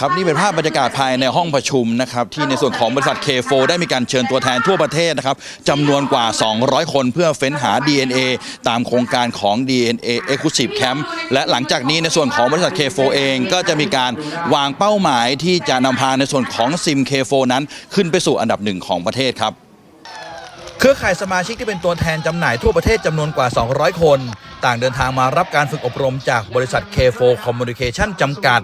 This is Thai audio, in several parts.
ครับนี่เป็นภาพบรรยากาศภายในห้องประชุมนะครับที่ในส่วนของบริษัท K4 ได้มีการเชิญตัวแทนทั่วประเทศนะครับจำนวนกว่า 200 คนเพื่อเฟ้นหา DNA ตามโครงการของ DNA Exclusive Camp และหลังจากนี้ในส่วนของบริษัท K4 เองก็จะมีการวางเป้าหมายที่จะนำพาในส่วนของซิม K4 นั้นขึ้นไปสู่อันดับหนึ่งของประเทศครับเครือข่ายสมาชิกที่เป็นตัวแทนจำหน่ายทั่วประเทศจำนวนกว่า 200 คน ต่างเดินทางมารับการฝึกอบรมจากบริษัท K4 Communication จำกัด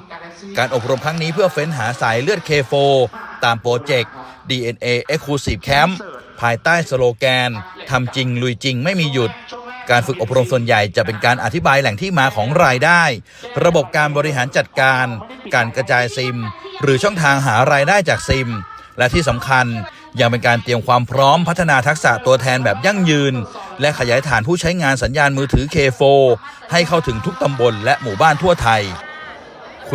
การอบรมครั้งนี้เพื่อเฟ้นหาสายเลือด K4 ตามโปรเจกต์ DNA Exclusive Camp ภายใต้สโลแกนทำจริง ลุยจริงไม่มีหยุด การฝึกอบรมส่วนใหญ่จะเป็นการอธิบายแหล่งที่มาของรายได้ ระบบการบริหารจัดการ การกระจายซิม หรือช่องทางหารายได้จากซิม และที่สำคัญยังเป็นการเตรียมความพร้อมพัฒนาทักษะตัวแทนแบบยั่งยืน และขยายฐานผู้ใช้งานสัญญาณมือถือ K4 ให้เข้าถึงทุกตำบลและหมู่บ้านทั่วไทย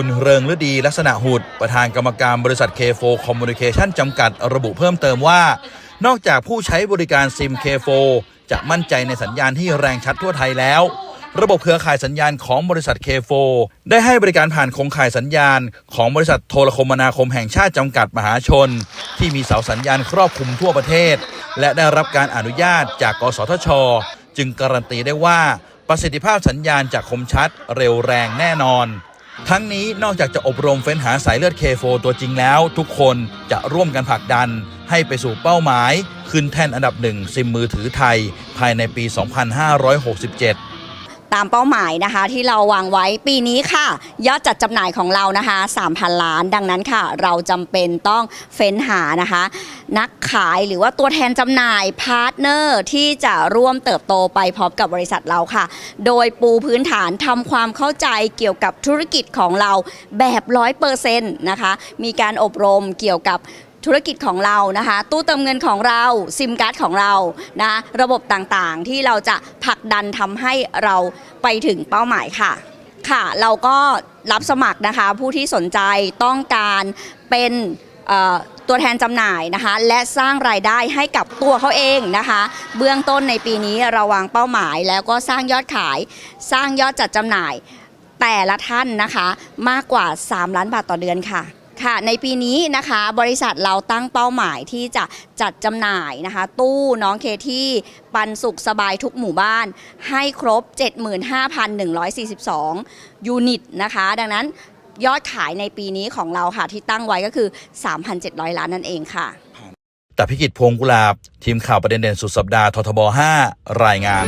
คุณเริงฤดีลักษณะหุด ประธานกรรมการบริษัท K4 Communication จำกัดระบุเพิ่มเติมว่า นอกจากผู้ใช้บริการซิม K4 จะมั่นใจในสัญญาณที่แรงชัดทั่วไทยแล้ว ระบบเครือข่ายสัญญาณของบริษัท K4 ได้ให้บริการผ่านโครงข่ายสัญญาณ ของบริษัทโทรคมนาคมแห่งชาติจำกัดมหาชน ที่มีเสาสัญญาณครอบคลุมทั่วประเทศ และได้รับการอนุญาตจากกสทช จึงการันตีได้ว่าประสิทธิภาพสัญญาณจะคมชัดเร็วแรงแน่นอน ทั้งนี้นอกจากจะอบรมเฟ้นหาสายเลือด K4 ตัวจริงแล้ว ทุกคนจะร่วมกันผลักดัน ให้ไปสู่เป้าหมาย ขึ้นแท่นอันดับหนึ่งซิมมือถือไทย ภายในปี 2567 ตามเป้าหมายนะคะ ที่เราวางไว้ปีนี้ค่ะ ยอดจัดจำหน่ายของเรานะคะ 3,000 ล้าน ดังนั้นค่ะ เราจำเป็นต้องเฟ้นหานะคะ นักขายหรือว่าตัวแทนจำหน่ายพาร์ทเนอร์ที่จะร่วมเติบโตไปพร้อมกับบริษัทเราค่ะ โดยปูพื้นฐานทำความเข้าใจเกี่ยวกับธุรกิจของเราแบบร้อยเปอร์เซ็นต์นะคะ มีการอบรมเกี่ยวกับ ธุรกิจของเรานะคะ ตู้เติมเงินของเราซิมการ์ดของเรานะระบบต่างๆ ที่เราจะผลักดันทำให้เราไปถึงเป้าหมายค่ะค่ะ เราก็รับสมัครนะคะผู้ที่สนใจต้องการเป็นตัวแทนจำหน่ายนะคะ และสร้างรายได้ให้กับตัวเขาเองนะคะ เบื้องต้นในปีนี้เราวางเป้าหมาย แล้วก็สร้างยอดขาย สร้างยอดจัดจำหน่าย แต่ละท่านนะคะมากกว่า 3 ล้านบาทต่อเดือนค่ะ ค่ะในปีนี้นะคะบริษัทเราตั้งเป้าหมายที่จะจัดจำหน่ายนะคะ ตู้น้องเคที่ปันสุขสบายทุกหมู่บ้าน ให้ครบ 75,142 ยูนิตนะคะ ดังนั้นยอดขายในปีนี้ของเราค่ะที่ตั้งไว้ก็คือ 3,700 ล้านนั่นเองค่ะแต่พิกิจพวงกุลาบ ทีมข่าวประเด็นเด่นสุดสัปดาห์ททบ 5 รายงาน